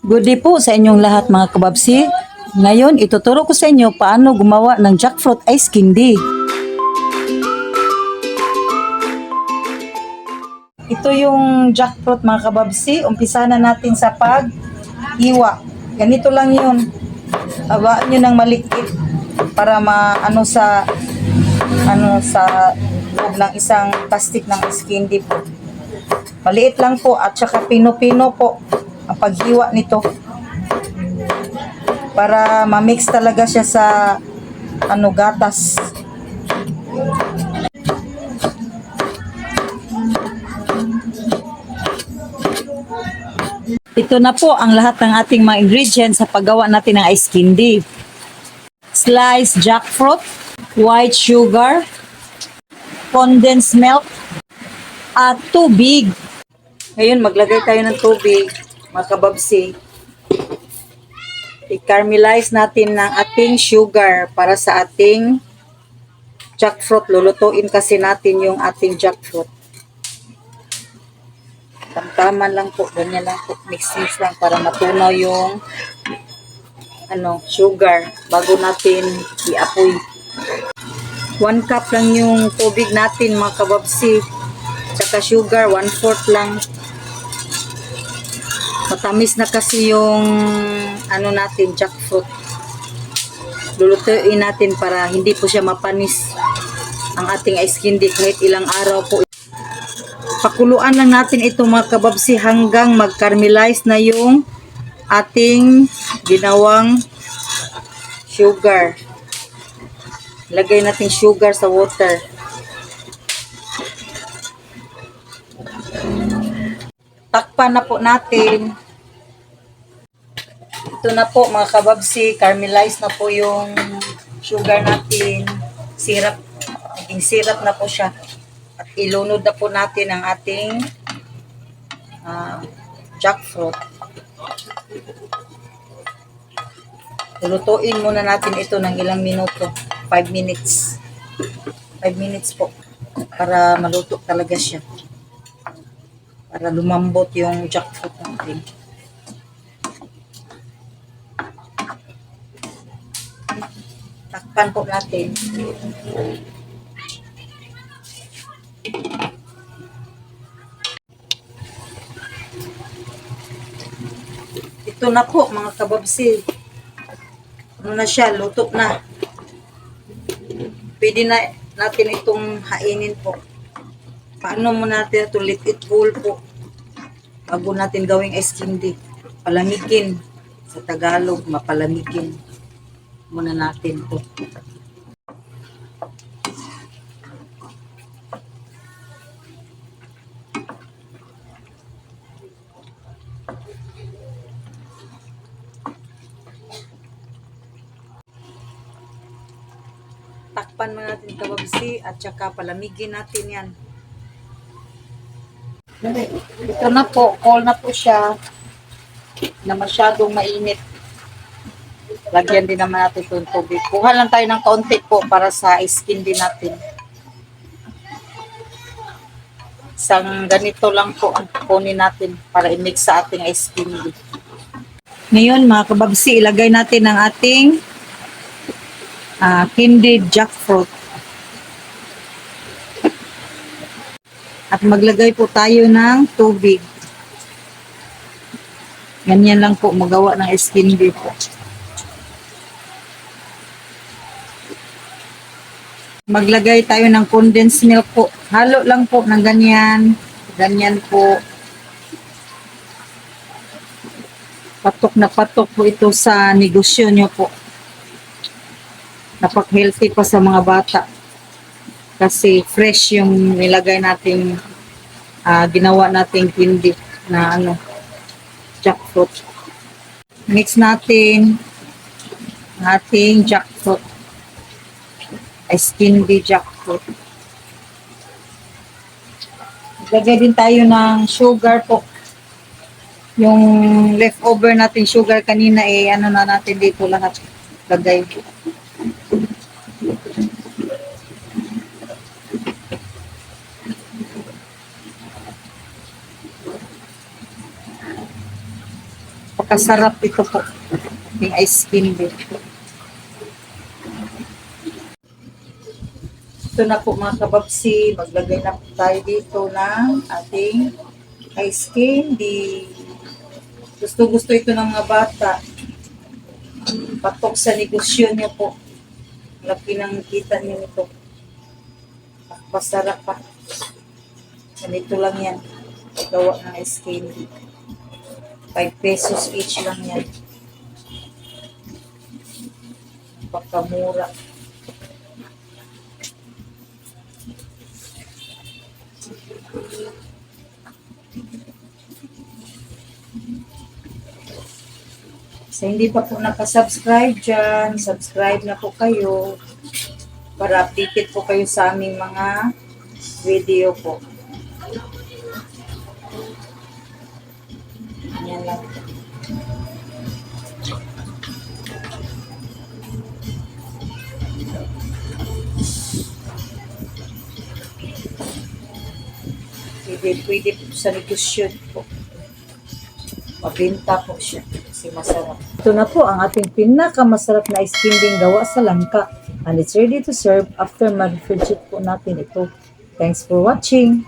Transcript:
Good day po sa inyong lahat mga kababsi. Ngayon, ituturo ko sa inyo paano gumawa ng jackfruit ice candy. Ito yung jackfruit mga kababsi. Umpisa na natin sa pag-iwa. Ganito lang yun. Abaan nyo ng maliit para maano sa ano sa loob ng isang plastic ng ice candy po. Maliit lang po at saka pino-pino po paghiwa nito. Para ma-mix talaga siya sa ano gatas. Ito na po ang lahat ng ating mga ingredients sa paggawa natin ng ice candy. Sliced jackfruit, white sugar, condensed milk, at tubig. Ngayon, maglagay tayo ng tubig, mga kababsi. I-caramelize natin ng ating sugar para sa ating jackfruit. Lulutuin kasi natin yung ating jackfruit. Tamtaman lang po, ganyan lang po. Mix-mix lang para matunaw yung ano, sugar bago natin i-apoy. One cup lang yung tubig natin mga kababsi. Tsaka sugar, one fourth lang. Matamis na kasi yung ano natin, jackfruit. Lulutuin natin para hindi po siya mapanis ang ating ice candy kahit ilang araw po. Pakuluan lang natin ito mga kababsi hanggang mag-caramelize na yung ating ginawang sugar. Lagay natin sugar sa water. Takpan na po natin. Ito na po mga kababsi, caramelize na po yung sugar natin. Syrup, naging syrup na po siya. At ilunod na po natin ang ating ah, jackfruit. Lulutuin muna natin ito ng ilang minuto. 5 minutes. 5 minutes po. Para maluto talaga siya. Para lumambot yung jackfruit natin. Takpan po natin. Ito na po mga kababsi. Ano na siya, luto na. Pwede na natin itong hainin po. Paano mo natin ito let it cool po. Bago natin gawing ice candy. Palamigin. Sa Tagalog, mapalamigin. Muna natin po. Takpan mo natin kababsi at saka palamigin natin yan. Ito na po, cold na po siya na masyadong mainit. Lagyan din naman natin itong tubig. Kuha lang tayo ng kaunti po para sa skin din natin. Isang ganito lang po ang kunin natin para i-mix sa ating ice candy. Ngayon mga kababsi, ilagay natin ang ating ah, candied jackfruit. At maglagay po tayo ng tubig. Ganyan lang po magawa ng ice candy po. Maglagay tayo ng condensed milk po. Halo lang po ng ganyan. Ganyan po. Patok na patok po ito sa negosyo nyo po. Napak-healthy pa sa mga bata. Kasi fresh yung nilagay nating ah, ginawa nating candy na ano jackfruit. Mix natin ating jackfruit. Ice candy jackfruit. Lagay din tayo ng sugar po. Yung leftover natin sugar kanina eh ano na natin dito lahat lagay. Napakasarap ito po. Yung ice cream din. Ito na po mga kababsi. Maglagay na po tayo dito ng ating ice candy. Gusto-gusto ito ng mga bata. Patok sa negosyo niyo po. Laki ng kita niyo nito. Masarap pa. Ganito lang yan. Gawa ng ice candy. 5 pesos each lang yan. Pagkamura. Sa hindi pa po nakasubscribe dyan, subscribe na po kayo para updated po kayo sa aming mga video po. Yan lang. Pwede, pwede po sa negosyo po. Mabenta po siya kasi masarap. Ito na po ang ating pinakamasarap na ice cream din gawa sa langka. And it's ready to serve after ma-refrigerate po natin ito. Thanks for watching.